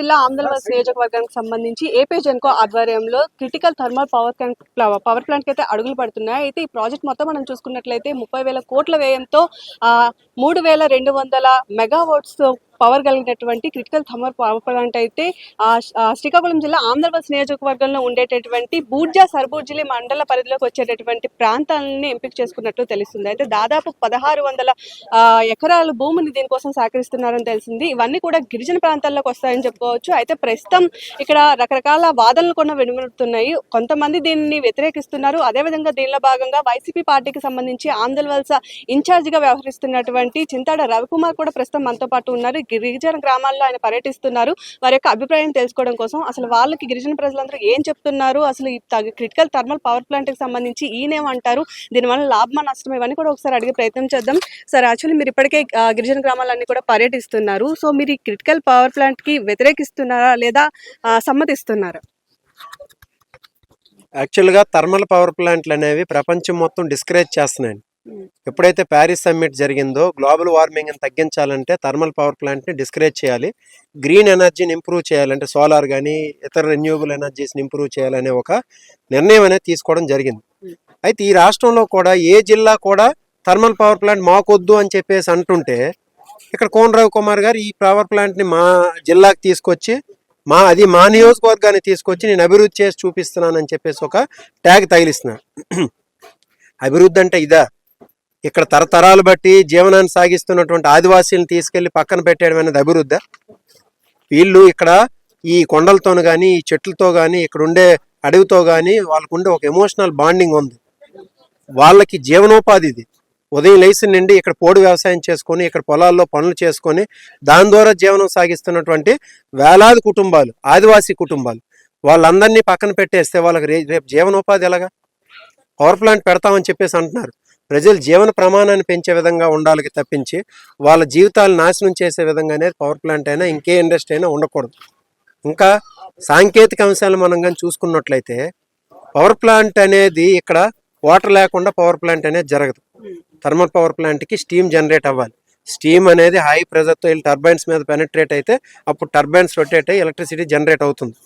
జిల్లా ఆంధ్రప్రదేశ్ నియోజకవర్గానికి సంబంధించి ఏపీ జెన్కో ఆధ్వర్యంలో క్రిటికల్ థర్మల్ పవర్ పవర్ ప్లాంట్కి అయితే అడుగులు పడుతున్నాయి. అయితే ఈ ప్రాజెక్ట్ మొత్తం మనం చూసుకున్నట్లయితే ముప్పై వేల కోట్ల వ్యయంతో ఆ, మూడు వేల రెండు వందల మెగావాట్స్ పవర్ కలిగినటువంటి క్రిటికల్ థర్మల్ పవర్ ప్లాంట్ అయితే ఆ, శ్రీకాకుళం జిల్లా ఆంధ్రప్రదేశ్ నియోజకవర్గంలో ఉండేటటువంటి బూర్జా సర్బూర్జిలి మండల పరిధిలోకి వచ్చేటటువంటి ప్రాంతాలని ఎంపిక చేసుకున్నట్లు తెలుస్తుంది. అయితే దాదాపు పదహారు వందల ఎకరాల భూమిని దీనికోసం సేకరిస్తున్నారని తెలిసింది. ఇవన్నీ కూడా గిరిజన ప్రాంతాల్లోకి వస్తాయని చెప్పుకోవచ్చు. అయితే ప్రస్తుతం ఇక్కడ రకరకాల వాదనలు కూడా వెనువడుతున్నాయి కొంతమంది దీనిని వ్యతిరేకిస్తున్నారు. అదేవిధంగా దీనిలో భాగంగా వైసీపీ పార్టీకి సంబంధించి ఆంధ్రవలస ఇన్ఛార్జిగా వ్యవహరిస్తున్నటువంటి చింతాడ రవికుమార్ కూడా ప్రస్తుతం మనతో పాటు ఉన్నారు. గిరిజన గ్రామాల్లో ఆయన పర్యటిస్తున్నారు. వారి యొక్క అభిప్రాయం తెలుసుకోవడం కోసం అసలు వాళ్ళకి గిరిజన ప్రజలందరూ ఏం చెప్తున్నారు? అసలు ఈ క్రిటికల్ థర్మల్ పవర్ ప్లాంట్కి సంబంధించి ఈయనేమంటారు? దీనివల్ల లాభమా నష్టం ఇవన్నీ కూడా ఒకసారి అడిగే ప్రయత్నం చేద్దాం. సార్ యాక్చువల్లీ మీరు ఇప్పటికే గిరిజన గ్రామాలన్నీ కూడా పర్యటిస్తున్నారు. సో మీరు ఈ క్రిటికల్ పవర్ ప్లాంట్కి వ్యతిరేకిస్తున్నారా లేదా సమ్మతిస్తున్నారా? యాక్చువల్గా థర్మల్ పవర్ ప్లాంట్లు అనేవి ప్రపంచం మొత్తం డిస్కరేజ్ చేస్తున్నాయి ఎప్పుడైతే ప్యారిస్ సమ్మిట్ జరిగిందో గ్లోబల్ వార్మింగ్ తగ్గించాలంటే థర్మల్ పవర్ ప్లాంట్ని డిస్కరేజ్ చేయాలి. గ్రీన్ ఎనర్జీని ఇంప్రూవ్ చేయాలంటే సోలార్ కానీ ఇతర రెన్యూబుల్ ఎనర్జీస్ని ఇంప్రూవ్ చేయాలనే ఒక నిర్ణయం అనేది తీసుకోవడం జరిగింది. అయితే ఈ రాష్ట్రంలో కూడా ఏ జిల్లా కూడా థర్మల్ పవర్ ప్లాంట్ మాకొద్దు అని చెప్పేసి అంటుంటే ఇక్కడ కోన రవి కుమార్ గారు ఈ పవర్ ప్లాంట్ని మా జిల్లాకి తీసుకొచ్చి మా అది మా నియోజకవర్గాన్ని తీసుకొచ్చి నేను అభివృద్ధి చేసి చూపిస్తున్నానని చెప్పేసి ఒక ట్యాగ్ తగిలిస్తున్నాడు అభివృద్ధి అంటే ఇదా? ఇక్కడ తరతరాలు బట్టి జీవనాన్ని సాగిస్తున్నటువంటి ఆదివాసీలను తీసుకెళ్ళి పక్కన పెట్టేయడం అనేది వీళ్ళు ఇక్కడ ఈ కొండలతోను కానీ ఈ చెట్లతో కానీ ఇక్కడ ఉండే అడవితో కానీ వాళ్ళకు ఉండే ఒక ఎమోషనల్ బాండింగ్ ఉంది. వాళ్ళకి జీవనోపాధి ఇది. ఉదయం లేచి నుండి ఇక్కడ పోడు వ్యవసాయం చేసుకొని ఇక్కడ పొలాల్లో పనులు చేసుకొని దాని ద్వారా జీవనం సాగిస్తున్నటువంటి వేలాది కుటుంబాలు ఆదివాసీ కుటుంబాలు. వాళ్ళందరినీ పక్కన పెట్టేస్తే వాళ్ళకి రేపు జీవనోపాధి ఎలాగా? పవర్ ప్లాంట్ పెడతామని చెప్పేసి అంటున్నారు. ప్రజల జీవన ప్రమాణాన్ని పెంచే విధంగా ఉండాలి తప్పించి వాళ్ళ జీవితాలు నాశనం చేసే విధంగా అనేది పవర్ ప్లాంట్ అయినా ఇంకే ఇండస్ట్రీ అయినా ఉండకూడదు. ఇంకా సాంకేతిక అంశాలు మనం కానీ చూసుకున్నట్లయితే పవర్ ప్లాంట్ అనేది ఇక్కడ వాటర్ లేకుండా పవర్ ప్లాంట్ అనేది జరగదు. థర్మల్ పవర్ ప్లాంట్కి స్టీమ్ జనరేట్ అవ్వాలి. స్టీమ్ అనేది హై ప్రెజర్తో వెళ్ళి టర్బైన్స్ మీద పెనట్రేట్ అయితే అప్పుడు టర్బైన్స్ రొటేట్ అయ్యి ఎలక్ట్రిసిటీ జనరేట్ అవుతుంది.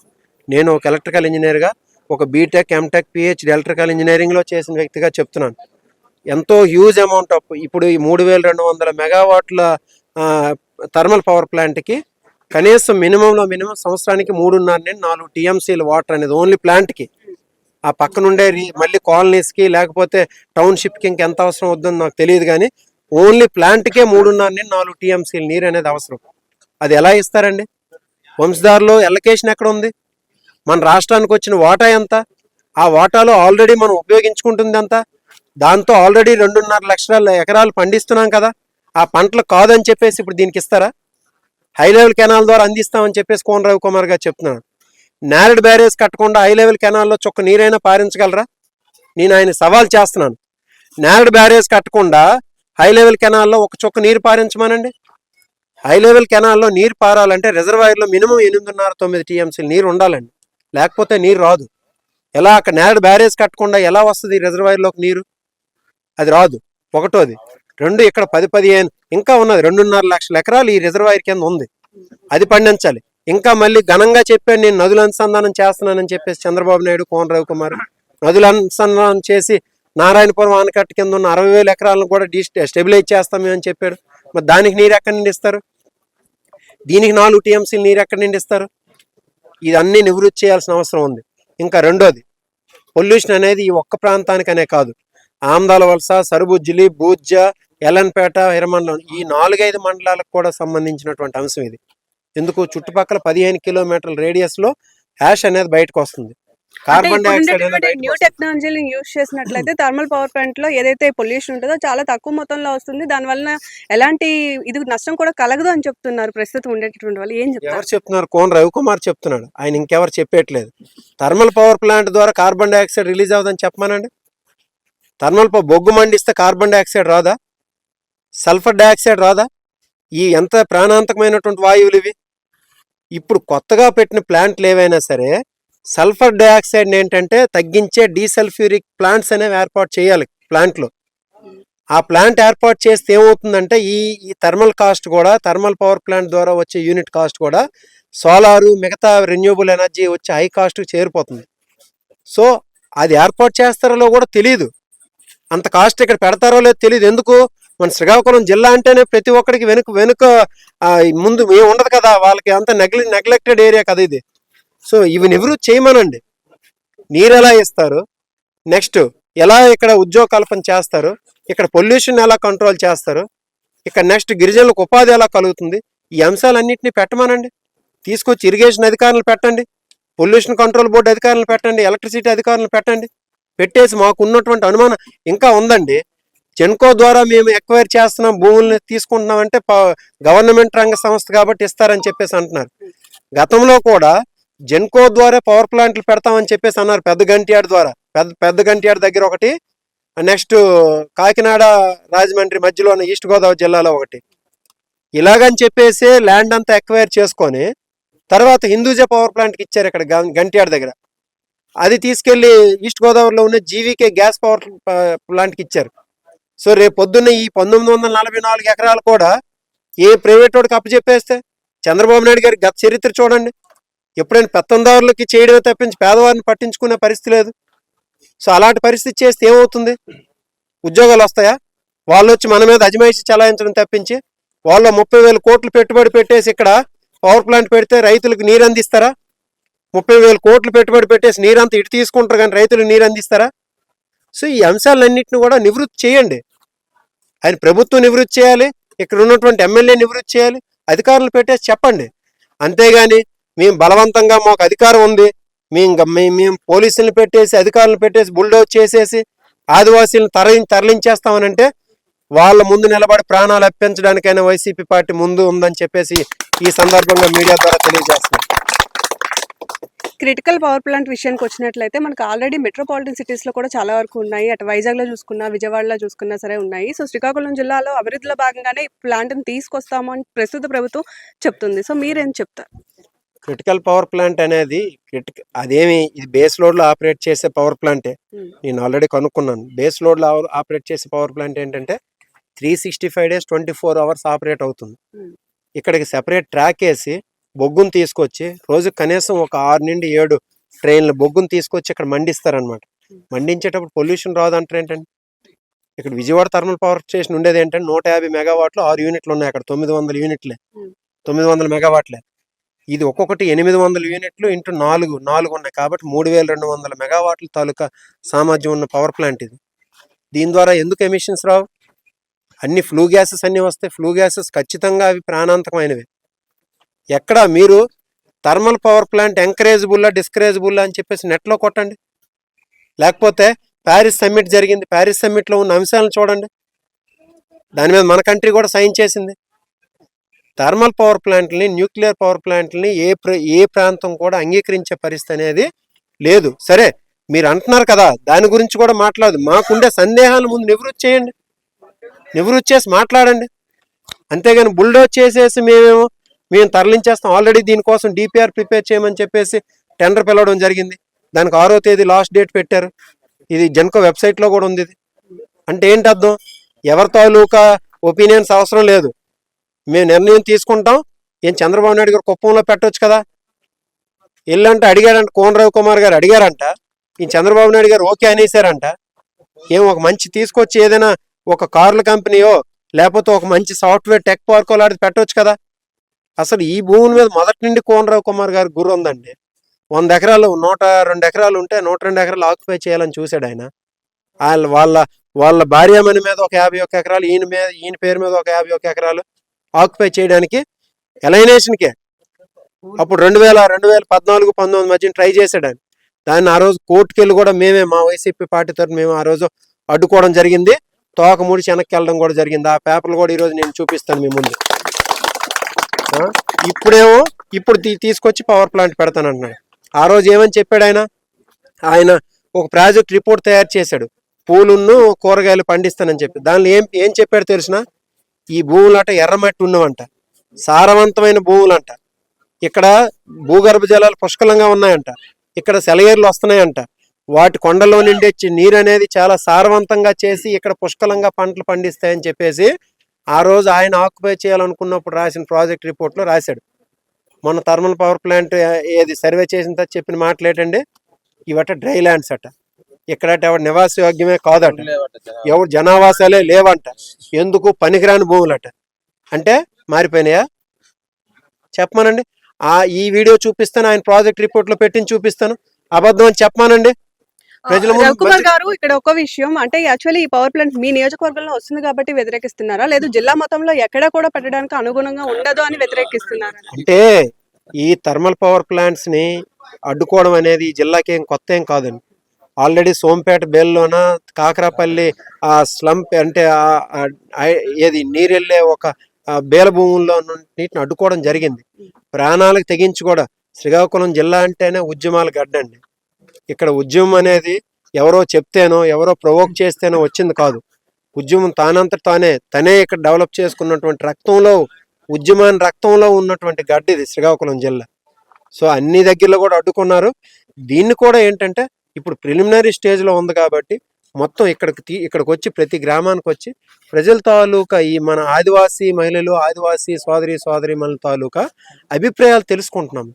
నేను ఒక ఎలక్ట్రికల్ ఇంజనీర్గా ఒక బీటెక్ ఎంటెక్ పిహెచ్డి ఎలక్ట్రికల్ ఇంజనీరింగ్లో చేసిన వ్యక్తిగా చెప్తున్నాను. ఎంతో హ్యూజ్ అమౌంట్ ఆఫ్ ఇప్పుడు ఈ మూడు వేల రెండు వందల మెగావాట్ల థర్మల్ పవర్ ప్లాంట్కి కనీసం మినిమంలో మినిమం సంవత్సరానికి మూడున్నర నుండి నాలుగు టీఎంసీలు వాటర్ అనేది ఓన్లీ ప్లాంట్కి ఆ పక్కనుండే రీ- మళ్ళీ కాలనీస్కి లేకపోతే టౌన్షిప్కి ఇంకెంత అవసరం వద్దని నాకు తెలియదు కానీ ఓన్లీ ప్లాంట్కే మూడున్నర నుండి నాలుగు టీఎంసీలు నీరు అనేది అవసరం. అది ఎలా ఇస్తారండి? వంశధారలో ఎలకేషన్ ఎక్కడ ఉంది? మన రాష్ట్రానికి వచ్చిన వాటా ఎంత? ఆ వాటాలో ఆల్రెడీ మనం ఉపయోగించుకుంటుంది అంతా దాంతో ఆల్రెడీ రెండున్నర లక్షల ఎకరాలు పండిస్తున్నాం కదా. ఆ పంటలు కాదని చెప్పేసి ఇప్పుడు దీనికి ఇస్తారా? హై లెవెల్ కెనాల్ ద్వారా అందిస్తామని చెప్పేసి కోన రవికుమార్ గారు చెప్తున్నాను నేరడ్ బ్యారేజ్ కట్టకుండా హై లెవెల్ కెనాల్లో చొక్క నీరైనా పారించగలరా? నేను ఆయన సవాల్ చేస్తున్నాను. నేరడ్ బ్యారేజ్ కట్టకుండా హై లెవెల్ కెనాల్లో ఒక చొక్క నీరు పారించమనండి? హై లెవెల్ కెనాల్లో నీరు పారాలంటే రిజర్వాయర్లో మినిమం ఎనిమిదిన్నర తొమ్మిది టీఎంసీలు నీరు ఉండాలండి. లేకపోతే నీరు రాదు. ఎలా అక్కడ నేరడ్ బ్యారేజ్ కట్టకుండా ఎలా వస్తుంది రిజర్వాయర్లోకి నీరు? అది రాదు. ఒకటోది. రెండు ఇక్కడ పది పదిహేను ఇంకా ఉన్నది రెండున్నర లక్షల ఎకరాలు ఈ రిజర్వాయర్ కింద ఉంది. అది పండించాలి. ఇంకా మళ్ళీ ఘనంగా చెప్పాను నేను నదుల అనుసంధానం చేస్తున్నానని చెప్పేసి చంద్రబాబు నాయుడు కోన రవికుమార్ నదుల అనుసంధానం చేసి నారాయణపురం ఆనకట్ట కింద ఉన్న అరవై వేల ఎకరాలను కూడా డీ స్టెబిలైజ్ చేస్తామే అని చెప్పాడు. మరి దానికి నీరు ఎక్కడి నుండి ఇస్తారు? దీనికి నాలుగు టీఎంసీలు నీరు ఎక్కడి నుండి ఇస్తారు? ఇదన్నీ నివృత్తి చేయాల్సిన అవసరం ఉంది. ఇంకా రెండోది పొల్యూషన్ అనేది ఈ ఒక్క ప్రాంతానికనే కాదు. ఆమ్దాల వలస సరుబుజ్జిలి బూజ్జ ఎలన్పేట హిరమండలం ఈ నాలుగైదు మండలాలకు కూడా సంబంధించినటువంటి అంశం ఇది. ఎందుకు? చుట్టుపక్కల పదిహేను కిలోమీటర్ల రేడియస్లో హ్యాష్ అనేది బయటకు వస్తుంది. కార్బన్ డైఆక్సైడ్ న్యూ వస్తుంది. టెక్నాలజీని యూజ్ చేసినట్లయితే థర్మల్ పవర్ ప్లాంట్లో ఏదైతే పొల్యూషన్ ఉంటుందో చాలా తక్కువ మొత్తంలో వస్తుంది. దాని వలన ఎలాంటి ఇది నష్టం కూడా కలగదు అని చెప్తున్నారు ప్రస్తుతం ఉండేటటువంటి వాళ్ళు. ఏం చెప్తారు? ఎవరు చెప్తున్నారు? కోన రవికుమార్ చెప్తున్నాడు. ఆయన ఇంకెవరు చెప్పేయట్లేదు. థర్మల్ పవర్ ప్లాంట్ ద్వారా కార్బన్ డైఆక్సైడ్ రిలీజ్ అవుదని చెప్పమానండి. థర్మల్ బొగ్గు మండిస్తే కార్బన్ డైఆక్సైడ్ రాదా? సల్ఫర్ డైఆక్సైడ్ రాదా? ఈ ఎంత ప్రాణాంతకమైనటువంటి వాయువులు ఇవి? ఇప్పుడు కొత్తగా పెట్టిన ప్లాంట్లు ఏవైనా సరే సల్ఫర్ డైఆక్సైడ్ ఏంటంటే తగ్గించే డీసల్ఫ్యూరిక్ ప్లాంట్స్ అనేవి ఏర్పాటు చేయాలి ప్లాంట్లో. ఆ ప్లాంట్ ఏర్పాటు చేస్తే ఏమవుతుందంటే ఈ ఈ థర్మల్ కాస్ట్ కూడా థర్మల్ పవర్ ప్లాంట్ ద్వారా వచ్చే యూనిట్ కాస్ట్ కూడా సోలారు మిగతా రెన్యూబుల్ ఎనర్జీ వచ్చే హై కాస్ట్ చేరిపోతుంది. సో అది ఏర్పాటు చేస్తారో కూడా తెలియదు అంత కాస్ట్ ఇక్కడ పెడతారో లేదో తెలియదు ఎందుకు? మన శ్రీకాకుళం జిల్లా అంటేనే ప్రతి ఒక్కడికి వెనుక వెనుక ముందు ఏమి ఉండదు కదా వాళ్ళకి అంత నెగ్లె నెగ్లెక్టెడ్ ఏరియా కదా ఇది. సో ఇవి నివృత్తి చేయమనండి. నీరు ఎలా ఇస్తారు? నెక్స్ట్ ఎలా ఇక్కడ ఉద్యోగ కల్పన చేస్తారు? ఇక్కడ పొల్యూషన్ ఎలా కంట్రోల్ చేస్తారు? ఇక్కడ నెక్స్ట్ గిరిజనులకు ఉపాధి ఎలా కలుగుతుంది? ఈ అంశాలన్నింటినీ పెట్టమనండి. తీసుకొచ్చి ఇరిగేషన్ అధికారులు పెట్టండి. పొల్యూషన్ కంట్రోల్ బోర్డు అధికారులు పెట్టండి. ఎలక్ట్రిసిటీ అధికారులు పెట్టండి. పెట్టేసి మాకు ఉన్నటువంటి అనుమానం ఇంకా ఉందండి. జెన్కో ద్వారా మేము ఎక్వైర్ చేస్తున్నాం భూముల్ని తీసుకుంటున్నాం అంటే గవర్నమెంట్ రంగ సంస్థ కాబట్టి ఇస్తారని చెప్పేసి అంటున్నారు. గతంలో కూడా జెన్కో ద్వారా పవర్ ప్లాంట్లు పెడతామని చెప్పేసి అన్నారు పెద్ద గంటియాడు ద్వారా. పెద్ద పెద్ద గంటియాడ్ దగ్గర ఒకటి నెక్స్ట్ కాకినాడ రాజమండ్రి మధ్యలో ఉన్న ఈస్ట్ గోదావరి జిల్లాలో ఒకటి. ఇలాగని చెప్పేసి ల్యాండ్ అంతా ఎక్వైర్ చేసుకొని తర్వాత హిందూజా పవర్ ప్లాంట్కి ఇచ్చారు ఇక్కడ గం- దగ్గర. అది తీసుకెళ్ళి ఈస్ట్ గోదావరిలో ఉన్న జీవీకే గ్యాస్ పవర్ ప్లాంట్కి ఇచ్చారు. సో రేపు పొద్దున్న ఈ పంతొమ్మిది వందల నలభై నాలుగు ఎకరాలు కూడా ఏ ప్రైవేట్ వాడికి అప్పచెప్పేస్తే? చంద్రబాబు నాయుడు గారి గత చరిత్ర చూడండి. ఎప్పుడైనా పెత్తందారులకి చేయడమే తప్పించి పేదవారిని పట్టించుకునే పరిస్థితి లేదు. సో అలాంటి పరిస్థితి చేస్తే ఏమవుతుంది? ఉద్యోగాలు వస్తాయా? వాళ్ళు వచ్చి మన మీద అజమాయిషి చలాయించడం తప్పించి వాళ్ళు ముప్పై వేల కోట్లు పెట్టుబడి పెట్టేసి ఇక్కడ పవర్ ప్లాంట్ పెడితే రైతులకు నీరు అందిస్తారా ముప్పై వేల కోట్లు పెట్టుబడి పెట్టేసి నీరంతా ఇటు తీసుకుంటారు కానీ రైతులు నీరు అందిస్తారా? సో ఈ అంశాలన్నింటిని కూడా నివృత్తి చేయండి. ఆయన ప్రభుత్వం నివృత్తి చేయాలి ఇక్కడ ఉన్నటువంటి ఎమ్మెల్యే నివృత్తి చేయాలి అధికారులు పెట్టేసి చెప్పండి. అంతేగాని మేము బలవంతంగా మాకు అధికారం ఉంది మేము ఇంకా మేము మేము పోలీసులను పెట్టేసి అధికారులను పెట్టేసి బుల్డోజ్ చేసేసి ఆదివాసీలను తరలి తరలించేస్తామనంటే వాళ్ళ ముందు నిలబడి ప్రాణాలు అప్పించడానికైనా వైసీపీ పార్టీ ముందు ఉందని చెప్పేసి ఈ సందర్భంగా మీడియా ద్వారా తెలియజేస్తున్నాం. క్రిటికల్ పవర్ ప్లాంట్ విషయానికి వచ్చినట్లయితే మనకు ఆల్రెడీ మెట్రోపాలిటన్ సిటీస్లో కూడా చాలా వరకు ఉన్నాయి. అటు వైజాగ్లో చూసుకున్నా విజయవాడలో చూసుకున్నా సరే ఉన్నాయి. సో శ్రీకాకుళం జిల్లాలో అభివృద్ధిలో భాగంగానే ఈ ప్లాంట్ని తీసుకొస్తాము అని ప్రస్తుత ప్రభుత్వం చెప్తుంది. సో మీరేం చెప్తారు? క్రిటికల్ పవర్ ప్లాంట్ అనేది క్రిటిక అదేమి ఇది బేస్ లోడ్లో ఆపరేట్ చేసే పవర్ ప్లాంటే Hmm. నేను ఆల్రెడీ కనుక్కున్నాను. బేస్ లోడ్లో ఆపరేట్ చేసే పవర్ ప్లాంట్ ఏంటంటే three sixty five days twenty four hours operate అవుతుంది. Hmm. ఇక్కడికి సెపరేట్ ట్రాక్ వేసి బొగ్గును తీసుకొచ్చి రోజు కనీసం ఒక ఆరు నుండి ఏడు ట్రైన్లు బొగ్గును తీసుకొచ్చి ఇక్కడ మండిస్తారనమాట. మండించేటప్పుడు పొల్యూషన్ రాదంటారు ఏంటంటే ఇక్కడ విజయవాడ థర్మల్ పవర్ స్టేషన్ ఉండేది ఏంటంటే నూట యాభై మెగావాట్లు ఆరు యూనిట్లు ఉన్నాయి అక్కడ తొమ్మిది వందల యూనిట్లే. తొమ్మిది వందల మెగావాట్లే. ఇది ఒక్కొక్కటి ఎనిమిది వందల యూనిట్లు ఇంటూ నాలుగు నాలుగు ఉన్నాయి కాబట్టి మూడు వేల రెండు వందల మెగావాట్ల తాలూకా సామర్థ్యం ఉన్న పవర్ ప్లాంట్ ఇది. దీని ద్వారా ఎందుకు ఎమిషన్స్ రావు? అన్ని ఫ్లూ గ్యాసెస్ అన్ని వస్తాయి. ఫ్లూ గ్యాసెస్ ఖచ్చితంగా అవి ప్రాణాంతకమైనవి. ఎక్కడ మీరు థర్మల్ పవర్ ప్లాంట్ ఎంకరేజబుల్లా డిస్కరేజబుల్లా అని చెప్పేసి నెట్లో కొట్టండి. లేకపోతే ప్యారిస్ సమ్మిట్ జరిగింది. ప్యారిస్ సమ్మిట్లో ఉన్న అంశాలను చూడండి. దాని మీద మన కంట్రీ కూడా సైన్ చేసింది. థర్మల్ పవర్ ప్లాంట్ని న్యూక్లియర్ పవర్ ప్లాంట్ని ఏ ఏ ప్రాంతం కూడా అంగీకరించే పరిస్థితి అనేది లేదు. సరే మీరు అంటున్నారు కదా దాని గురించి కూడా మాట్లాడదు. మాకుండే సందేహాలు ముందు నివృత్తి చేయండి. నివృత్తి చేసి మాట్లాడండి. అంతేగాని బుల్డోజ్ చేసేసి మేమేమో మేము తరలించేస్తాం. ఆల్రెడీ దీనికోసం డిపిఆర్ ప్రిపేర్ చేయమని చెప్పేసి టెండర్ పిలవడం జరిగింది. దానికి ఆరో తేదీ లాస్ట్ డేట్ పెట్టారు. ఇది జెన్కో వెబ్సైట్లో కూడా ఉంది ఇది. అంటే ఏంటి అర్థం? ఎవరి తాలూకా ఒపీనియన్స్ అవసరం లేదు. మేము నిర్ణయం తీసుకుంటాం. ఏం చంద్రబాబు నాయుడు గారు కుప్పంలో పెట్టవచ్చు కదా? వెళ్ళంటే అడిగాడంట కోన రవికుమార్ గారు అడిగారంట. ఈ చంద్రబాబు నాయుడు గారు ఓకే అనేసారంట. ఏం ఒక మంచి తీసుకొచ్చి ఏదైనా ఒక కార్ల కంపెనీయో లేకపోతే ఒక మంచి సాఫ్ట్వేర్ టెక్ పార్కో లాంటిది పెట్టవచ్చు కదా? అసలు ఈ భూమి మీద మొదటి నుండి కోనరావు కుమార్ గారి గురు ఉందండి. వంద ఎకరాలు నూట రెండు ఎకరాలు ఉంటే నూట రెండు ఎకరాలు ఆక్యుపై చేయాలని చూశాడు ఆయన. వాళ్ళ వాళ్ళ వాళ్ళ భార్యామణి మీద ఒక యాభై ఒక్క ఎకరాలు ఈయన మీద ఈయన పేరు మీద ఒక యాభై ఒక్క ఎకరాలు ఆక్యుపై చేయడానికి ఎలైనేషన్కే అప్పుడు రెండు వేల రెండు వేల పద్నాలుగు పంతొమ్మిది మధ్య ట్రై చేశాడు ఆయన. దాన్ని ఆ రోజు కోర్టుకి వెళ్ళి కూడా మేమే మా వైసీపీ పార్టీ తరఫున మేము ఆ రోజు అడ్డుకోవడం జరిగింది. తోక ముడిచి వెనక్కి వెళ్ళడం కూడా జరిగింది. ఆ పేపర్లు కూడా ఈరోజు నేను చూపిస్తాను మీ ముందు. ఇప్పుడేమో ఇప్పుడు తీసుకొచ్చి పవర్ ప్లాంట్ పెడతానంటున్నాడు ఆ రోజు ఏమని చెప్పాడు ఆయన? ఆయన ఒక ప్రాజెక్ట్ రిపోర్ట్ తయారు చేశాడు. పూలును కూరగాయలు పండిస్తానని చెప్పి. దానిలో ఏం ఏం చెప్పాడు తెలిసిన? ఈ భూములంట ఎర్రమట్టి ఉన్నవంట. సారవంతమైన భూములంట. ఇక్కడ భూగర్భ జలాలు పుష్కలంగా ఉన్నాయంట. ఇక్కడ సెలయేర్లు వస్తున్నాయంట. వాటి కొండలో నుండి నీరు అనేది చాలా సారవంతంగా చేసి ఇక్కడ పుష్కలంగా పంటలు పండిస్తాయని చెప్పేసి ఆ రోజు ఆయన ఆక్యుపై చేయాలనుకున్నప్పుడు రాసిన ప్రాజెక్ట్ రిపోర్ట్లో రాశాడు. మొన్న థర్మల్ పవర్ ప్లాంట్ ఏది సర్వే చేసిన తర్వాత చెప్పిన మాటలు ఏంటండి? ఇవట డ్రై ల్యాండ్స్ అట. ఇక్కడట ఎవరు నివాసయోగ్యమే కాదట. ఎవరు జనావాసాలే లేవంట. ఎందుకు? పనికిరాని భూములట. అంటే మారిపోయినాయా? చెప్పమనండి. ఆ ఈ వీడియో చూపిస్తాను ఆయన ప్రాజెక్ట్ రిపోర్ట్లో పెట్టించి చూపిస్తాను. అబద్ధం అని చెప్పమానండి. రవికుమార్ గారు ఇక్కడ ఒక విషయం అంటే యాక్చువల్లీ ఈ పవర్ ప్లాంట్ మీ నియోజకవర్గంలో వస్తుంది కాబట్టి వ్యతిరేకిస్తున్నారా? లేదు జిల్లా మొత్తంలో ఎక్కడ కూడా పెట్టడానికి అనుగుణంగా ఉండదు అని వ్యతిరేకిస్తున్నారా? అంటే ఈ థర్మల్ పవర్ ప్లాంట్స్ని అడ్డుకోవడం అనేది ఈ జిల్లాకి ఏం కొత్త ఏం కాదండి. ఆల్రెడీ సోంపేట బేల్లోన కాకరాపల్లి ఆ స్లంప్ అంటే ఏది నీరెళ్ళే ఒక బేల భూముల్లో నీటిని అడ్డుకోవడం జరిగింది. ప్రాణాలకు తెగించి కూడా శ్రీకాకుళం జిల్లా అంటేనే ఉద్యమాల గడ్డండి. ఇక్కడ ఉద్యమం అనేది ఎవరో చెప్తేనో ఎవరో ప్రొవోక్ చేస్తేనో వచ్చింది కాదు. ఉద్యమం తానంతట తానే తనే ఇక్కడ డెవలప్ చేసుకున్నటువంటి రక్తంలో ఉద్యమాన్ని రక్తంలో ఉన్నటువంటి గడ్డ ఇది శ్రీకాకుళం జిల్లా. సో అన్ని దగ్గరలో కూడా అడ్డుకున్నారు. దీన్ని కూడా ఏంటంటే ఇప్పుడు ప్రిలిమినరీ స్టేజ్లో ఉంది కాబట్టి మొత్తం ఇక్కడికి తీ ఇక్కడికి వచ్చి ప్రతి గ్రామానికి వచ్చి ప్రజల తాలూకా ఈ మన ఆదివాసీ మహిళలు ఆదివాసీ సోదరి సోదరి మహిళల తాలూకా అభిప్రాయాలు తెలుసుకుంటున్నాము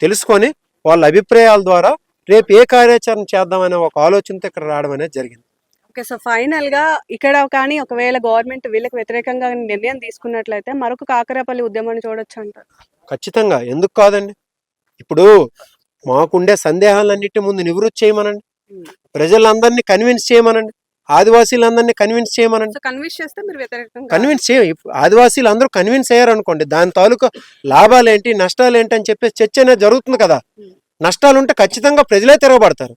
తెలుసుకొని వాళ్ళ అభిప్రాయాల ద్వారా రేపు ఏ కార్యాచరణ చేద్దామనే ఒక ఆలోచనతో ఇక్కడ రావడం అనేది జరిగింది. ఓకే సో ఫైనల్గా ఇక్కడ కానీ ఒకవేళ గవర్నమెంట్ వీళ్ళకి వ్యతిరేకంగా నిర్ణయం తీసుకున్నట్లయితే మరొక కాకరాపల్లి ఉద్యమాన్ని చూడొచ్చు అంటారు. ఖచ్చితంగా. ఎందుకు కాదండి? ఇప్పుడు మాకుండే సందేహాలన్నిటి ముందు నివృత్తి చేయమనండి. ప్రజలందరినీ కన్విన్స్ చేయమనండి. ఆదివాసీలందరినీ కన్విన్స్ చేయమనండి. కన్విన్స్ చేస్తే మీరు వ్యతిరేకంగా కన్విన్స్ చేయ ఆదివాసీలు అందరూ కన్విన్స్ అయ్యారు అనుకోండి దాని తాలూకా లాభాలు ఏంటి నష్టాలు ఏంటి అని చెప్పేసి చర్చ అనేది జరుగుతుంది కదా. నష్టాలుంటే ఖచ్చితంగా ప్రజలే తిరగబడతారు.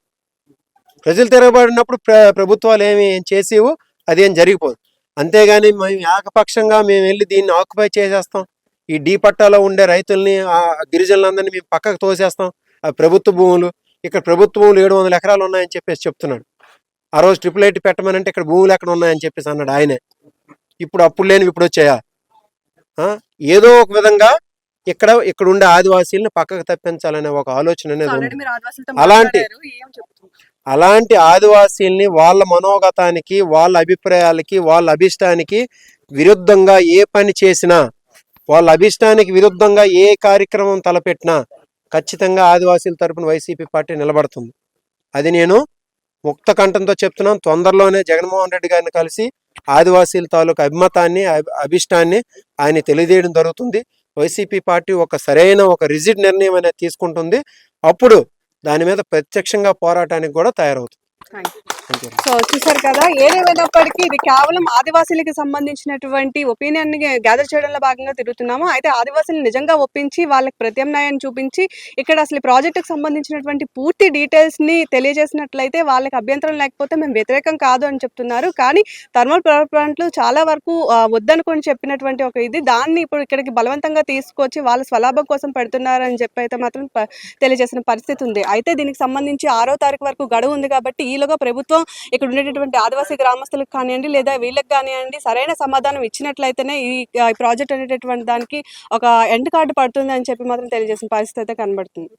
ప్రజలు తిరగబడినప్పుడు ప్ర ప్రభుత్వాలు ఏమి ఏం చేసేవు అదేం జరిగిపోదు. అంతేగాని మేము ఏకపక్షంగా మేము వెళ్ళి దీన్ని ఆక్యుపై చేసేస్తాం. ఈ డీ పట్టాలో ఉండే రైతుల్ని ఆ గిరిజనులందరినీ మేము పక్కకు తోసేస్తాం. ఆ ప్రభుత్వ భూములు ఇక్కడ ప్రభుత్వ భూములు ఏడు వందల ఎకరాలు ఉన్నాయని చెప్పేసి చెప్తున్నాడు. ఆ రోజు ట్రిపుల్ ఐటీ పెట్టమనంటే ఇక్కడ భూములు ఎక్కడ ఉన్నాయని చెప్పేసి అన్నాడు ఆయనే. ఇప్పుడు అప్పుడు లేనివి ఇప్పుడు వచ్చాయా? ఏదో ఒక విధంగా ఇక్కడ ఇక్కడ ఉండే ఆదివాసీలను పక్కకు తప్పించాలనే ఒక ఆలోచన అనేది ఉంది. అలాంటి- అలాంటి ఆదివాసీల్ని వాళ్ళ మనోగతానికి వాళ్ళ అభిప్రాయాలకి వాళ్ళ అభిష్టానికి విరుద్ధంగా ఏ పని చేసినా వాళ్ళ అభిష్టానికి విరుద్ధంగా ఏ కార్యక్రమం తలపెట్టినా ఖచ్చితంగా ఆదివాసీల తరపున వైసీపీ పార్టీ నిలబడుతుంది. అది నేను ముక్త కంఠంతో చెప్తున్నాను. తొందరలోనే జగన్మోహన్ రెడ్డి గారిని కలిసి ఆదివాసీల తాలూకు అభిమతాన్ని అభి- అభిష్టాన్ని ఆయన తెలియజేయడం జరుగుతుంది. వైసీపీ పార్టీ ఒక సరైన ఒక రిజిడ్ నిర్ణయం అనేది తీసుకుంటుంది. అప్పుడు దాని మీద ప్రత్యక్షంగా పోరాటానికి కూడా తయారవుతుంది. సో చూసారు కదా ఏదేమైనప్పటికీ ఇది కేవలం ఆదివాసీలకి సంబంధించినటువంటి ఒపీనియన్ని గ్యాదర్ చేయడంలో భాగంగా తిరుగుతున్నాము. అయితే ఆదివాసీలు నిజంగా ఒప్పించి వాళ్ళకి ప్రత్యామ్నాయాన్ని చూపించి ఇక్కడ అసలు ఈ ప్రాజెక్టుకు సంబంధించినటువంటి పూర్తి డీటెయిల్స్ని తెలియజేసినట్లయితే వాళ్ళకి అభ్యంతరం లేకపోతే మేము వ్యతిరేకం కాదు అని చెప్తున్నారు. కానీ థర్మల్ పవర్ ప్లాంట్లు చాలా వరకు వద్దనుకొని చెప్పినటువంటి ఒక ఇది. దాన్ని ఇప్పుడు ఇక్కడికి బలవంతంగా తీసుకొచ్చి వాళ్ళ స్వలాభం కోసం పెడుతున్నారు అని చెప్పి అయితే మాత్రం తెలియజేసిన పరిస్థితి ఉంది. అయితే దీనికి సంబంధించి ఆరో తారీఖు వరకు గడువు ఉంది కాబట్టి ఈలోగా ప్రభుత్వం ఇక్కడ ఉండేటటువంటి ఆదివాసీ గ్రామస్తులకు కానివ్వండి లేదా వీళ్ళకి కానివ్వండి సరైన సమాధానం ఇచ్చినట్లయితేనే ఈ ప్రాజెక్ట్ అనేటటువంటి దానికి ఒక ఎండ్ కార్డు పడుతుంది అని చెప్పి మాత్రం తెలియజేసిన పరిస్థితి అయితే కనబడుతుంది.